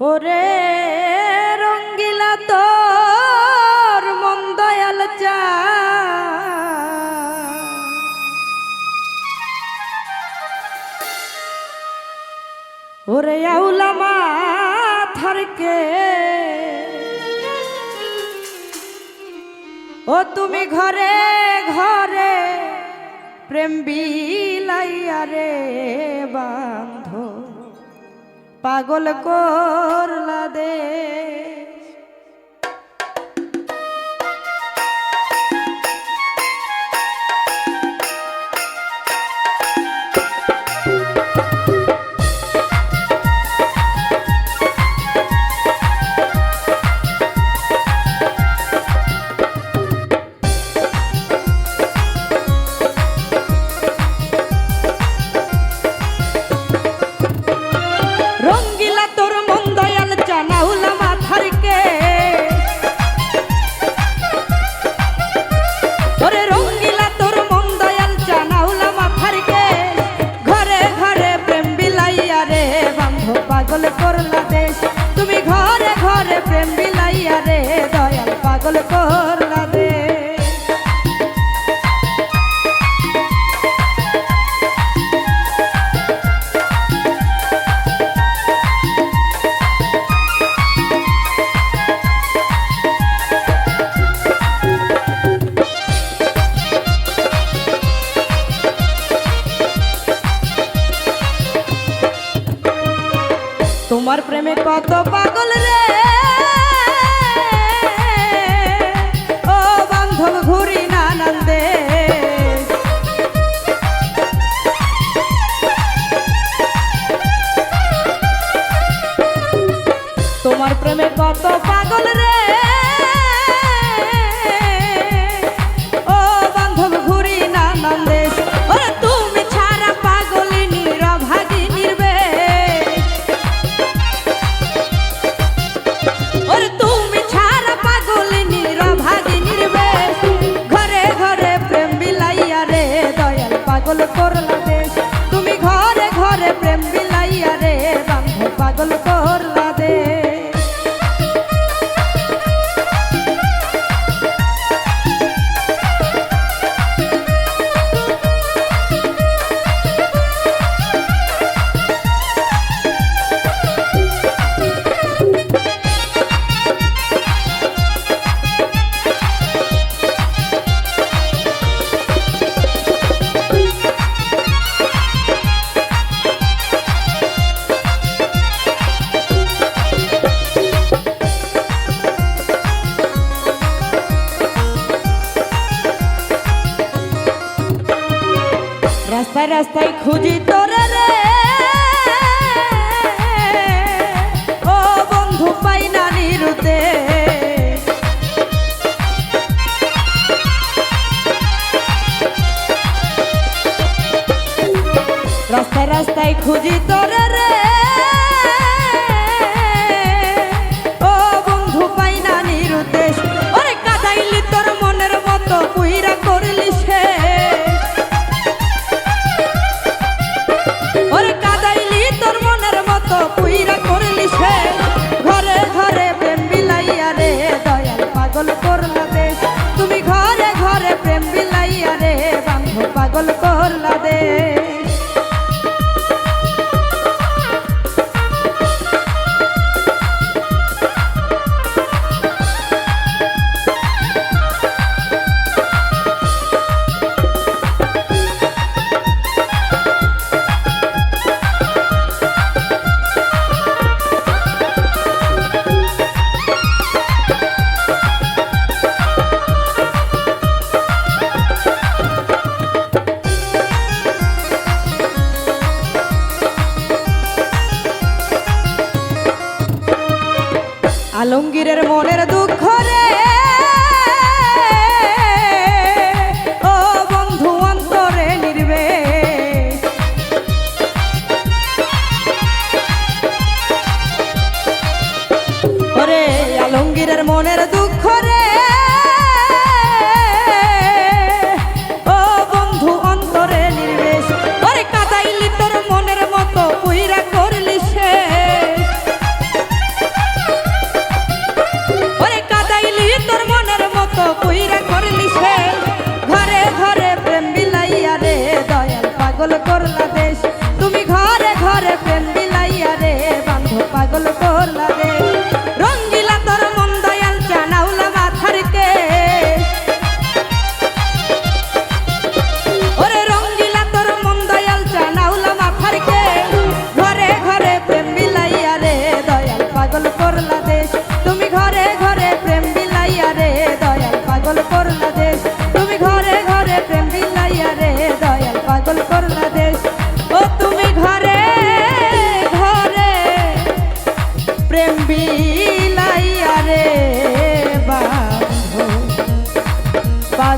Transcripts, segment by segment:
ওরে রঙ্গিলা তোর মন দয়াল চা। ওরে আউলা মাথারকে, ও তুমি ঘরে ঘরে প্রেম বিলাইয়া রে বান্ধ পাগল করলা দে। সকল করলা রে। তোমার প্রেমে কত পাগল রে। মন তোমার প্রেমে কত পাগল রে। রাস্তায় খুঁজি তোরে রে। ও বন্ধু পাই না নিরুতে। রাস্তায় রাস্তায় খুঁজি তোরে রে। আলমগীরের মনের দুঃখ রে। পাগল করলা দেশ। তুমি ঘরে ঘরে প্রেম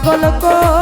পাগল কর